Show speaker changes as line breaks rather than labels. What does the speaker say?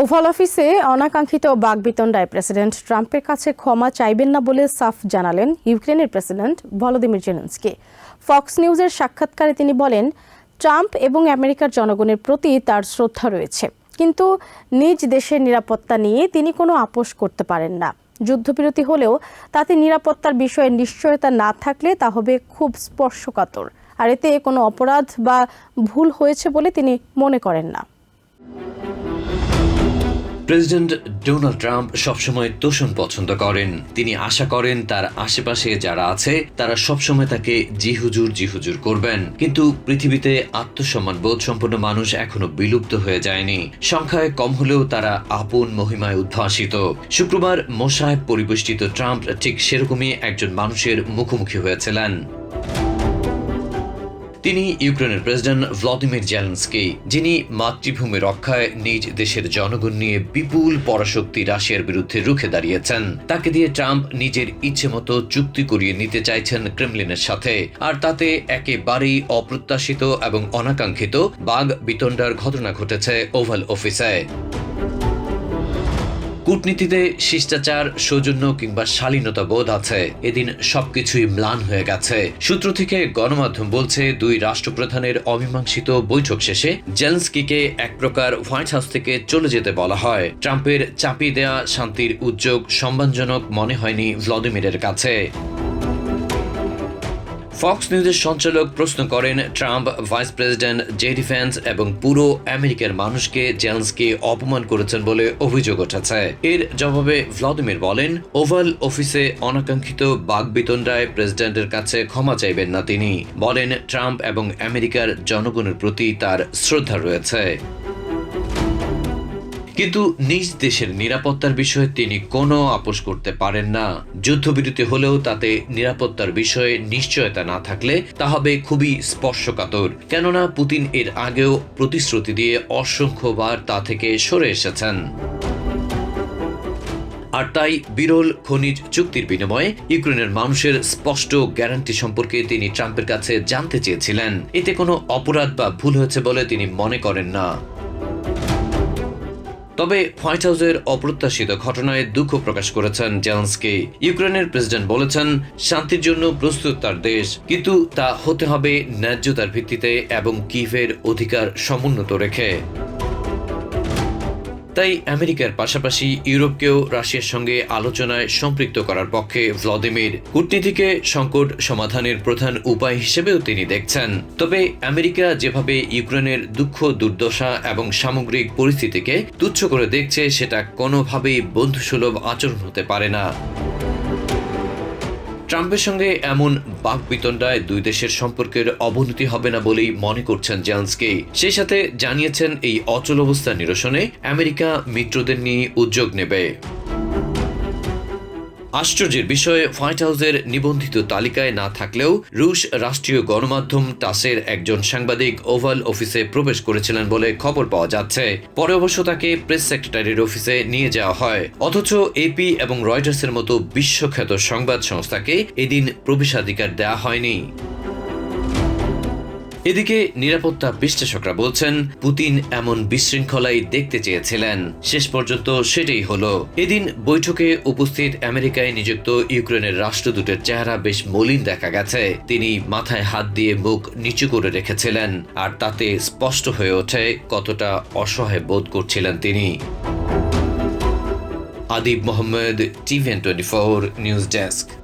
Oval অফিসে অনাকাঙ্ক্ষিত বাগবিতণ্ডায় president ট্রাম্পের কাছে ক্ষমা চাইবেন না বলে সাফ জানালেন ইউক্রেনের প্রেসিডেন্ট ভলোদিমির জেলেন্সকি। ফক্স নিউজের সাক্ষাৎকারে তিনি বলেন, ট্রাম্প এবং আমেরিকার জনগণের প্রতি তার শ্রদ্ধা রয়েছে। কিন্তু নিজ দেশের নিরাপত্তা নিয়ে তিনি কোনো আপোষ করতে পারেন না। যুদ্ধবিরতি হলেও তাতে নিরাপত্তার বিষয়ে নিশ্চয়তা না থাকলে তা হবে খুব স্পর্শকাতর। আর এতে কোনো অপরাধ বা ভুল হয়েছে বলে তিনি মনে করেন না।
প্রেসিডেন্ট ডোনাল্ড ট্রাম্প সবসময় তোষণ পছন্দ করেন। তিনি আশা করেন তার আশেপাশে যারা আছে, তারা সবসময় তাকে জি হুজুর জি করবেন। কিন্তু পৃথিবীতে আত্মসম্মান বোধ সম্পন্ন মানুষ এখনও বিলুপ্ত হয়ে যায়নি। সংখ্যায় কম হলেও তারা আপন মহিমায় উদ্ভাসিত। শুক্রবার মোশায় পরিবেষ্টিত ট্রাম্প ঠিক সেরকমই একজন মানুষের মুখোমুখি হয়েছিলেন। তিনি ইউক্রেনের প্রেসিডেন্ট ভ্লাদিমির জেলেন্সকি, যিনি মাতৃভূমি রক্ষায় নিজ দেশের জনগণ নিয়ে বিপুল পরাশক্তি রাশিয়ার বিরুদ্ধে রুখে দাঁড়িয়েছেন। তাকে দিয়ে ট্রাম্প নিজের ইচ্ছে মতো চুক্তি করিয়ে নিতে চাইছেন ক্রেমলিনের সাথে। আর তাতে একেবারেই অপ্রত্যাশিত এবং অনাকাঙ্ক্ষিত বাঘ বিতণ্ডার ঘটনা ঘটেছে ওভাল অফিসে। কূটনীতিতে শিষ্টাচার, সৌজন্য কিংবা শালীনতা বোধ আছে। এদিন সবকিছুই ম্লান হয়ে গেছে। সূত্র থেকে গণমাধ্যম বলছে, দুই রাষ্ট্রপ্রধানের অমীমাংসিত বৈঠক শেষে জেলসকিকে এক প্রকার হোয়াইট হাউস থেকে চলে যেতে বলা হয়। ট্রাম্পের চাপিয়ে দেয়া শান্তির উদ্যোগ সম্মানজনক মনে হয়নি ভ্লাদিমিরের কাছে। ফক্স নিউজের সঞ্চালক প্রশ্ন করেন, Trump, vice president J D Vance এবং পুরো আমেরিকার মানুষকে জেলসকে অপমান করেছেন বলে অভিযোগ উঠেছে। এর জবাবে ভ্লাদিমির বলেন, ওভাল অফিসে অনাকাঙ্ক্ষিত বাগবিতণ্ডায় প্রেসিডেন্টের কাছে ক্ষমা চাইবেন না তিনি। বলেন, ট্রাম্প এবং আমেরিকার জনগণের প্রতি তার শ্রদ্ধা রয়েছে। কিন্তু নিজ দেশের নিরাপত্তার বিষয়ে তিনি কোনো আপোষ করতে পারেন না। যুদ্ধবিরতি হলেও তাতে নিরাপত্তার বিষয়ে নিশ্চয়তা না থাকলে তা হবে খুবই স্পর্শকাতর। কেননা পুতিন এর আগেও প্রতিশ্রুতি দিয়ে অসংখ্যবার তা থেকে সরে এসেছেন। আর তাই বিরল খনিজ চুক্তির বিনিময়ে ইউক্রেনের মানুষের স্পষ্ট গ্যারান্টি সম্পর্কে তিনি ট্রাম্পের কাছে জানতে চেয়েছিলেন। এতে কোনো অপরাধ বা ভুল হয়েছে বলে তিনি মনে করেন না। তবে হোয়াইট হাউসের অপ্রত্যাশিত ঘটনায় দুঃখ প্রকাশ করেছেন জেলেন্সকি। ইউক্রেনের প্রেসিডেন্ট বলেছেন, শান্তির জন্য প্রস্তুত তার দেশ, কিন্তু তা হতে হবে ন্যায্যতার ভিত্তিতে এবং কিভের অধিকার সমুন্নত রেখে। তাই আমেরিকার পাশাপাশি ইউরোপকেও রাশিয়ার সঙ্গে আলোচনায় সম্পৃক্ত করার পক্ষে ভ্লাদিমির কূটনীতিকে সংকট সমাধানের প্রধান উপায় হিসেবেও তিনি দেখছেন। তবে আমেরিকা যেভাবে ইউক্রেনের দুঃখ, দুর্দশা এবং সামগ্রিক পরিস্থিতিকে তুচ্ছ করে দেখছে, সেটা কোনোভাবেই বন্ধুসুলভ আচরণ হতে পারে না। ট্রাম্পের সঙ্গে এমন বাক বিতণ্ডায় দুই দেশের সম্পর্কের অবনতি হবে না বলেই মনে করছেন জেলসকে সেই সাথে জানিয়েছেন এই অচল অবস্থা নিরসনে আমেরিকা মিত্রদের নিয়ে উদ্যোগ নেবে। আশ্চর্যের বিষয়ে হোয়াইট হাউসের নিবন্ধিত তালিকায় না থাকলেও রুশ রাষ্ট্রীয় গণমাধ্যম টাসের একজন সাংবাদিক ওভাল অফিসে প্রবেশ করেছিলেন বলে খবর পাওয়া যাচ্ছে। পরে অবশ্য তাকে প্রেস সেক্রেটারির অফিসে নিয়ে যাওয়া হয়। অথচ এপি এবং রয়টার্সের মতো বিশ্বখ্যাত সংবাদ সংস্থাকে এদিন প্রবেশাধিকার দেওয়া হয়নি। এদিকে নিরাপত্তা বিশ্লেষকরা বলছেন, পুতিন এমন বিশৃঙ্খলাই দেখতে চেয়েছিলেন। শেষ পর্যন্ত সেটাই হলো। এদিন বৈঠকে উপস্থিত আমেরিকায় নিযুক্ত ইউক্রেনের রাষ্ট্রদূতের চেহারা বেশ মলিন দেখা গেছে। তিনি মাথায় হাত দিয়ে মুখ নিচু করে রেখেছিলেন, আর তাতে স্পষ্ট হয়ে ওঠে কতটা অসহায় বোধ করছিলেন তিনি। Adib Mohammad TVN twenty four news desk.